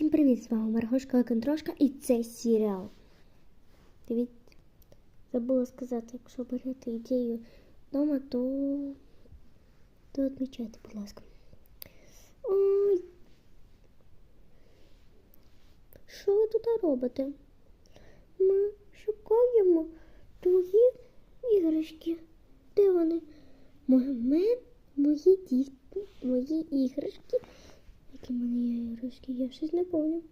Всім привіт! З вами Маргошка Контрошка і це серіал. Дивіться, забула сказати, якщо берете ідею вдома, то, то відмічайте, будь ласка. Ой. Що ви тут робите? Ми шукаємо твої іграшки. Де вони? Мої, мої мої іграшки. Які в мене є іграшки, я щось не помню.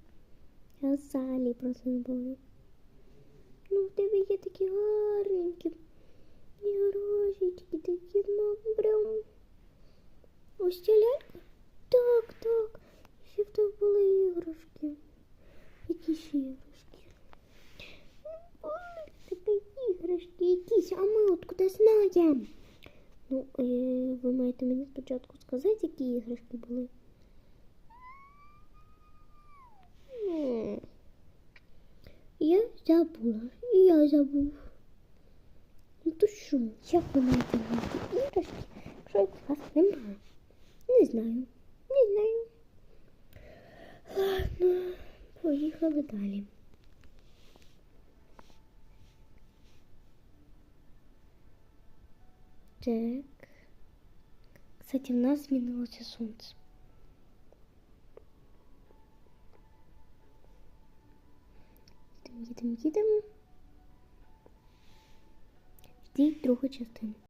Я взагалі просто не помню. Ну, в тебе є такі гарненькі. Іграшечки такі, ну, прям. Ось ця лялька? Так, так. Ще в тебе були іграшки. Які ще іграшки? Ну, тебе іграшки якісь, а ми от куди знаємо. Ну, е, ви маєте мені спочатку сказати, які іграшки були. забула, і я забув. Ну то що, як ви маєте знайти іграшки, якщо їх у вас немає? Не знаю, не знаю. Ладно, поїхали далі. Так. Кстати, в нас змінилося сонце. Їдемо, їдемо. Ждіть другу частину.